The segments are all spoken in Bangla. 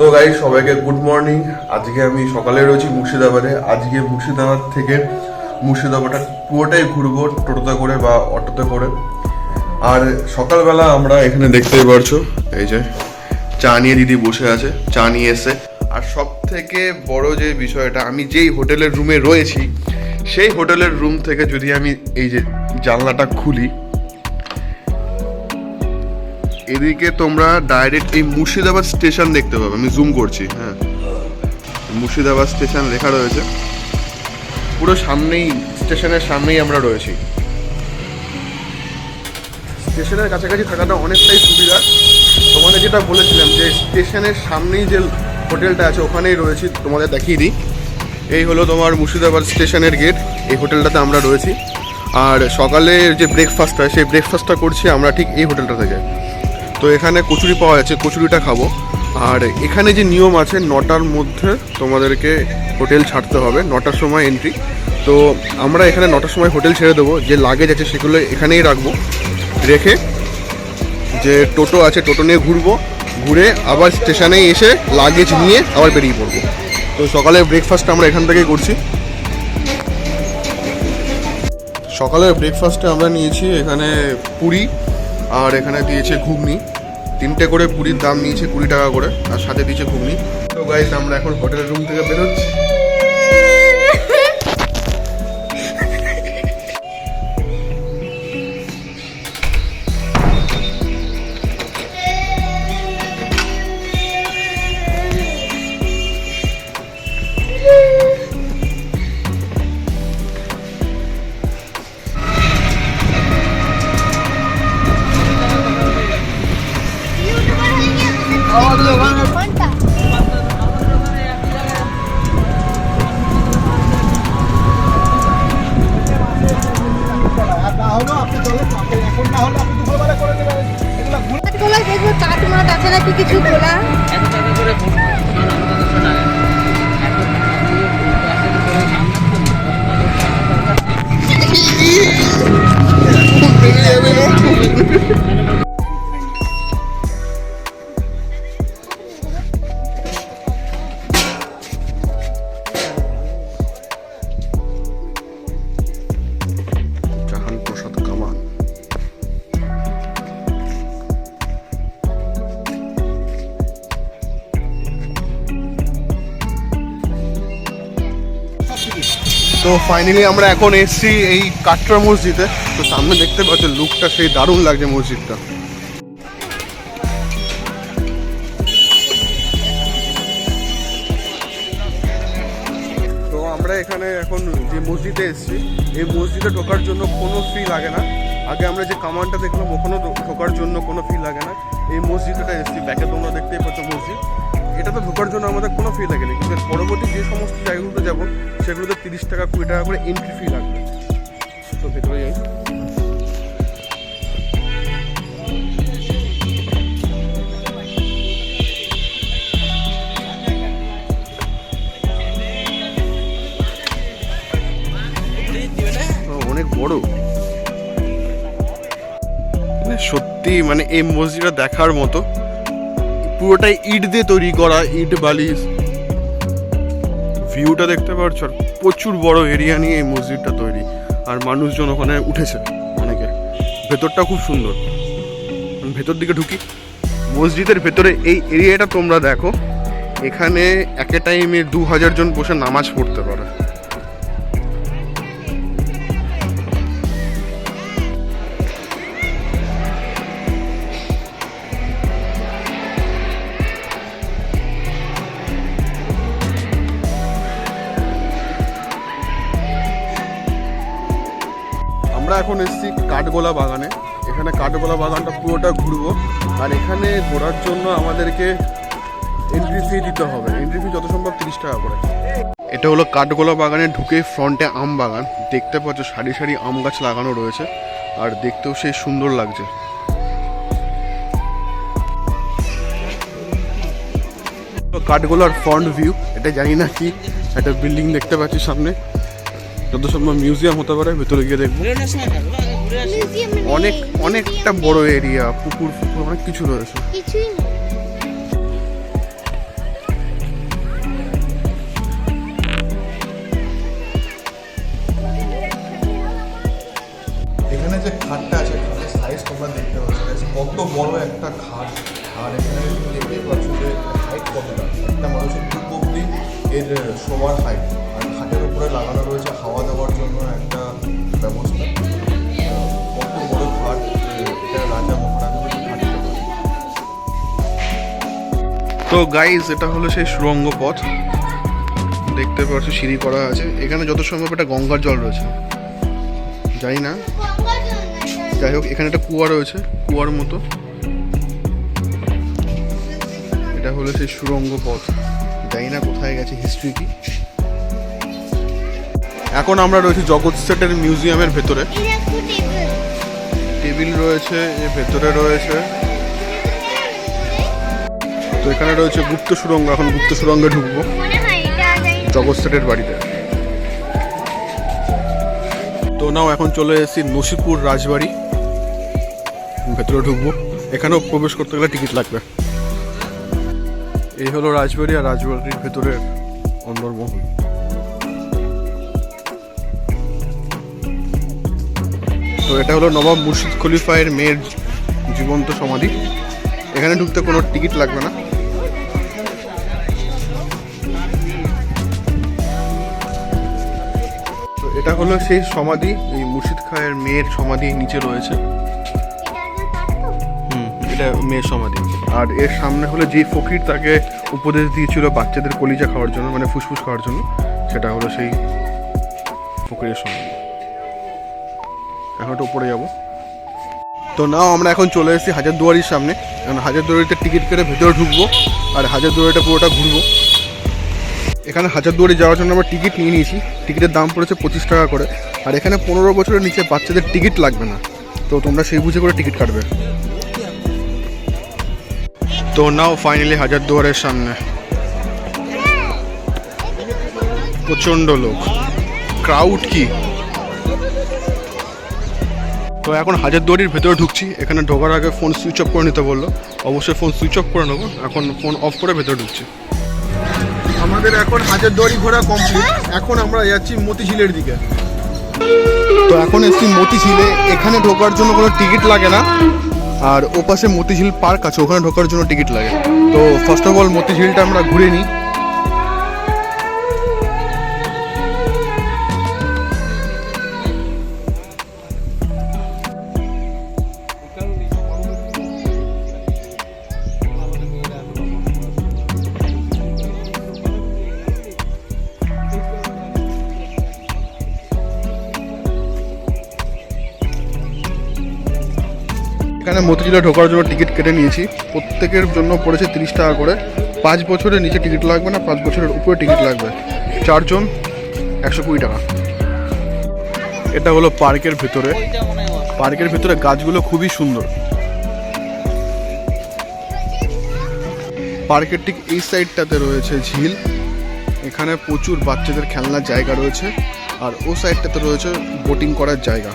তো গাই সবাইকে গুড মর্নিং আজকে আমি সকালে রয়েছি মুর্শিদাবাদে। আজকে মুর্শিদাবাদ থেকে মুর্শিদাবাদটা পুরোটাই ঘুরবো, টোটোতে করে বা অটোতে করে। আর সকালবেলা আমরা এখানে দেখতেই পারছ, এই যে চা নিয়ে দিদি বসে আছে, চা নিয়ে এসে আর সব থেকে বড় যে বিষয়টা, আমি যেই হোটেলের রুমে রয়েছি, সেই হোটেলের রুম থেকে যদি আমি এই যে জানলাটা খুলি এদিকে তোমরা ডাইরেক্ট এই মুর্শিদাবাদ স্টেশন দেখতে পাবে। আমি জুম করছি হ্যাঁ। মুর্শিদাবাদ স্টেশন লেখা রয়েছে। পুরো সামনেই স্টেশনের সামনেই আমরা রয়েছি। স্টেশনের কাছাকাছি থাকাটা অনেকটাই সুবিধা। তোমাদের যেটা বলেছিলাম যে স্টেশনের সামনেই যে হোটেলটা আছে, ওখানেই রয়েছি, তোমাদের দেখিয়ে দিই। এই হলো তোমার মুর্শিদাবাদ স্টেশনের গেট এই হোটেলটাতে আমরা রয়েছি। আর সকালে যে ব্রেকফাস্টটা সেই ব্রেকফাস্টটা করছি আমরা ঠিক এই হোটেলটা থেকে। তো এখানে কচুরি পাওয়া যাচ্ছে, কচুরিটা খাব। আর এখানে যে নিয়ম আছে, নটার মধ্যে তোমাদেরকে হোটেল ছাড়তে হবে, নটার সময় এন্ট্রি তো আমরা এখানে নটার সময় হোটেল ছেড়ে দেবো, যে লাগেজ আছে সেগুলো এখানেই রাখব। রেখে যে টোটো আছে, টোটো নিয়ে ঘুরবো, ঘুরে আবার স্টেশনে এসে লাগেজ নিয়ে আবার বেরিয়ে পড়ব। তো সকালে ব্রেকফাস্ট আমরা এখান থেকেই করছি। সকালের ব্রেকফাস্টে আমরা নিয়েছি এখানে পুরি আর এখানে দিয়েছে ঘুগনি। তিনটে করে পুরীর দাম নিয়েছে কুড়ি টাকা করে, আর সাথে দিয়েছে ঘুগনি। তো গাইস আমরা এখন হোটেলের রুম থেকে বেরোচ্ছি। তো ফাইনালি আমরা এখন এসেছি এই কাটরা মসজিদে। তো সামনে দেখতে পাচ্ছ লুকটা সেই দারুণ লাগছে মসজিদটা। তো আমরা এখানে এখন যে মসজিদে এসেছি, এই মসজিদে ঢোকার জন্য কোনো ফি লাগে না। আগে আমরা যে কামানটা দেখলাম, ওখানেও ঢোকার জন্য কোনো ফি লাগে না। এই মসজিদটা এসেছি, ব্যাকে তোমরা দেখতেই পাচ্ছ মসজিদ। এটাতে ঢোকার জন্য আমাদের কোনো ফি লাগে না কিন্তু পরবর্তী যে সমস্ত জায়গাগুলোতে যাব, সেগুলোতে তিরিশ টাকা, কুড়ি টাকা করে এন্ট্রি ফি লাগবে। তো ভেতরে যাই অনেক বড়। মানে সত্যি মানে এই মসজিদটা দেখার মতো। পুরোটাই ইট দিয়ে তৈরি করা ইট বালি ভিউটা দেখতে পাচ্ছ প্রচুর বড় এরিয়া নিয়ে এই মসজিদটা তৈরি। আর মানুষজন ওখানে উঠেছে অনেকে। ভেতরটা খুব সুন্দর। ভেতর দিকে ঢুকি। মসজিদের ভেতরে এই এরিয়াটা তোমরা দেখো। এখানে একে টাইমে দু হাজার জন বসে নামাজ পড়তে পারে। এখন এসেছি কাঠগোলা বাগানে। এখানে কাঠগোলা বাগানটা পুরোটা ঘুরবো। আর এখানে ঘোরার জন্য আমাদেরকে এন্ট্রি ফি দিতে হবে। এন্ট্রি ফি যত সম্ভব তিরিশ টাকা করে। এটা হলো কাঠগোলা বাগানে ঢুকে ফ্রন্টে আম বাগান। দেখতে পাচ্ছ সারি সারি আম গাছ লাগানো রয়েছে। আর দেখতেও সেই সুন্দর লাগছে। কাঠগোলার ফ্রন্ট ভিউ এটা জানি না কি, একটা বিল্ডিং দেখতে পাচ্ছি সামনে। যত সম্ভব মিউজিয়াম হতে পারে ভেতরে গিয়ে দেখব। অনেক অনেকটা বড় এরিয়া পুকুর পুকুর অনেক কিছু রয়েছে। এখানে যে খাটটা আছে খাটের সাইজ তোমরা দেখতে পাচ্ছ। কত বড় একটা খাট। আর এখানে দেখতে পাচ্ছ যে হাইট কতটা। একটা মানুষের দু অব্দি এর সবার হাইট খাটের উপরে লাগানো রয়েছে হাওয়া দেওয়ার জন্য একটা ব্যবস্থা। তো গাইজ এটা হলো সেই সুরঙ্গ পথ। দেখতে পাচ্ছ, সিঁড়ি করা আছে। এখানে যত সম্ভব একটা গঙ্গার জল রয়েছে। জানি না। যাই হোক, এখানে একটা কুয়া রয়েছে, কুয়ার মতো। এটা হলো সেই সুরঙ্গ পথ। জানি না কোথায় গেছে হিস্ট্রি কি। এখন আমরা রয়েছি জগৎ সেটের মিউজিয়ামের ভেতরে। টেবিল রয়েছে এর ভেতরে রয়েছে। তো এখানে রয়েছে গুপ্ত সুরঙ্গ এখন গুপ্ত সুরঙ্গে ঢুকবো। জগৎ সেটের বাড়িতে। তো নাও এখন চলে এসেছি নসিপুর রাজবাড়ি। ভেতরে ঢুকবো। এখানেও প্রবেশ করতে গেলে টিকিট লাগবে। এই হলো রাজবাড়ি আর রাজবাড়ির ভেতরে অন্দরমহল। তো এটা হলো নবাব মুর্শিদ খলিফায়ের মেয়ের জীবন্ত সমাধি। এখানে ঢুকতে কোনো টিকিট লাগবে না। তো এটা হলো সেই সমাধি, এই মুর্শিদ খায়ের মেয়ের সমাধি নিচে রয়েছে। এটা মেয়ের সমাধি। আর এর সামনে হলো যে ফকির তাকে উপদেশ দিয়েছিল বাচ্চাদের কলিজা খাওয়ার জন্য মানে ফুসফুস খাওয়ার জন্য, সেটা হলো সেই ফকিরের সমাধি। এখন একটু উপরে যাব। তো নাও, আমরা এখন চলে এসেছি হাজারদুয়ারির সামনে। এখন হাজারদুয়ারিতে টিকিট কেটে ভেতরে ঢুকবো আর হাজারদুয়ারিটা পুরোটা ঘুরবো। এখানে হাজারদুয়ারি যাওয়ার জন্য আমরা টিকিট নিয়ে নিয়েছি। টিকিটের দাম পড়েছে পঁচিশ টাকা করে। আর এখানে পনেরো বছরের নিচে বাচ্চাদের টিকিট লাগবে না। তো তোমরা সেই বুঝে করে টিকিট কাটবে। তো নাও ফাইনালি হাজারদুয়ারের সামনে। প্রচণ্ড লোক। ক্রাউড কি? তো এখন হাজারদুয়ারির ভেতরে ঢুকছি। এখানে ঢোকার আগে ফোন সুইচ অফ করে নিতে বলল। অবশ্যই ফোন সুইচ অফ করে নেব। এখন ফোন অফ করে ভেতরে ঢুকছি। আমাদের এখন হাজারদুয়ারি ঘোরা কমপ্লিট এখন আমরা যাচ্ছি মতিঝিলের দিকে। তো এখন এসছি মতিঝিলে। এখানে ঢোকার জন্য কোনো টিকিট লাগে না। আর ওপাশে মতিঝিল পার্ক আছে ওখানে ঢোকার জন্য টিকিট লাগে। তো ফার্স্ট অফ অল মতিঝিলটা আমরা ঘুরে নিই। এখানে মতিঝিলে ঢোকার জন্য টিকিট কেটে নিয়েছি। প্রত্যেকের জন্য পড়েছে তিরিশ টাকা করে। পাঁচ বছরের নিচে টিকিট লাগবে না, পাঁচ বছরের উপরে টিকিট লাগবে। চারজন, একশো কুড়ি টাকা। এটা হলো পার্কের ভেতরে। পার্কের ভেতরে গাছগুলো খুবই সুন্দর। পার্কের ঠিক এই সাইডটাতে রয়েছে ঝিল। এখানে প্রচুর বাচ্চাদের খেলনার জায়গা রয়েছে। আর ও সাইডটাতে রয়েছে বোটিং করার জায়গা।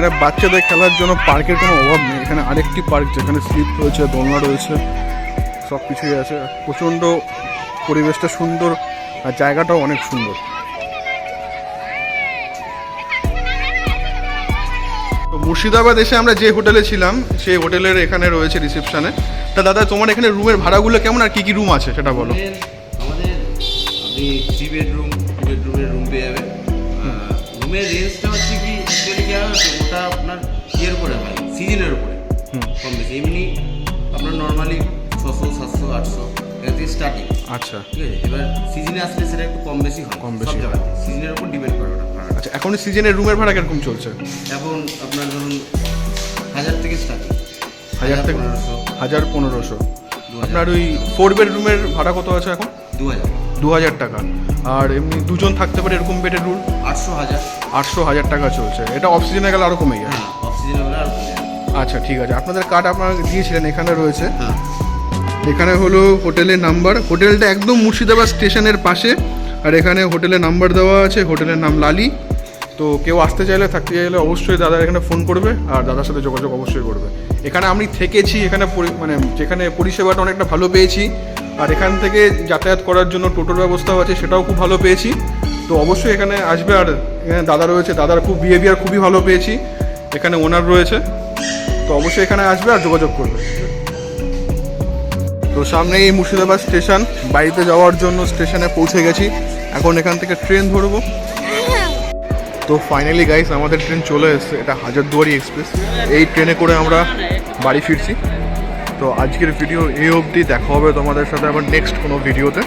এখানে বাচ্চাদের খেলার জন্য পার্কের কোনো অভাব নেই। এখানে আরেকটি পার্ক যেখানে স্লিপ রয়েছে, দোলনা রয়েছে, সব কিছুই আছে। প্রচণ্ড পরিবেশটা সুন্দর আর জায়গাটাও অনেক সুন্দর। তো মুর্শিদাবাদ এসে আমরা যে হোটেলে ছিলাম, সেই হোটেলের এখানে রয়েছে রিসেপশনে তা দাদা, তোমার এখানে রুমের ভাড়াগুলো কেমন আর কি কি রুম আছে, সেটা বলো। আমাদের আপনি থ্রি বেডরুম টু বেডরুমের রুম পেয়ে যাবেন। রুমের রেঞ্জটা হচ্ছে কি অ্যাকচুয়ালি কি হয় ওটা আপনার ইয়ের উপরে হয় সিজনের উপরে। কম বেশি এমনি আপনার নর্মালি ছশো সাতশো আটশো থেকে স্টার্টিং আচ্ছা। ঠিক আছে? এবার সিজনে আসলে সেটা একটু কম বেশি হয় কম বেশি। জায়গাতে। সিজনের উপর ডিপেন্ড করে ওটা। আচ্ছা এখন সিজনের রুমের ভাড়া কীরকম চলছে? এখন আপনার ধরুন হাজার থেকে স্টার্টিং হাজার থেকে পনেরোশো। হাজার পনেরোশো। আপনার ওই ফোর বেডরুমের ভাড়া কত আছে এখন? দু হাজার দু হাজার টাকা। আর এমনি দুজন থাকতে পারে এরকম বেডের রুম আটশো হাজার। আটশো হাজার টাকা চলছে। এটা অফ সিজনে গেলে আরও কমে যায়। হ্যাঁ অফ সিজনে কমে আচ্ছা ঠিক আছে। আপনাদের কার্ড আপনারা দিয়েছিলেন এখানে রয়েছে। হ্যাঁ। এখানে হলো হোটেলের নাম্বার হোটেলটা একদম মুর্শিদাবাদ স্টেশনের পাশে। আর এখানে হোটেলের নাম্বার দেওয়া আছে। হোটেলের নাম লালি। তো কেউ আসতে চাইলে থাকতে চাইলে অবশ্যই দাদা এখানে ফোন করবে আর দাদার সাথে যোগাযোগ অবশ্যই করবে। এখানে আমি থেকেছি এখানে মানে যেখানে পরিষেবাটা অনেকটা ভালো পেয়েছি। আর এখান থেকে যাতায়াত করার জন্য টোটোর ব্যবস্থাও আছে সেটাও খুব ভালো পেয়েছি। তো অবশ্যই এখানে আসবে আর এখানে দাদা রয়েছে। দাদার খুব বিহেভিয়ার খুবই ভালো পেয়েছি। এখানে ওনার রয়েছে। তো অবশ্যই এখানে আসবে আর যোগাযোগ করবে। তো সামনে এই মুর্শিদাবাদ স্টেশন। বাড়িতে যাওয়ার জন্য স্টেশনে পৌঁছে গেছি। এখন এখান থেকে ট্রেন ধরবো। তো ফাইনালি গাইস আমাদের ট্রেন চলে এসেছে। এটা হাজারদুয়ারি এক্সপ্রেস এই ট্রেনে করে আমরা বাড়ি ফিরছি। তো আজকের ভিডিও এই অবধি। দেখা হবে তোমাদের সাথে আবার নেক্সট কোনো ভিডিওতে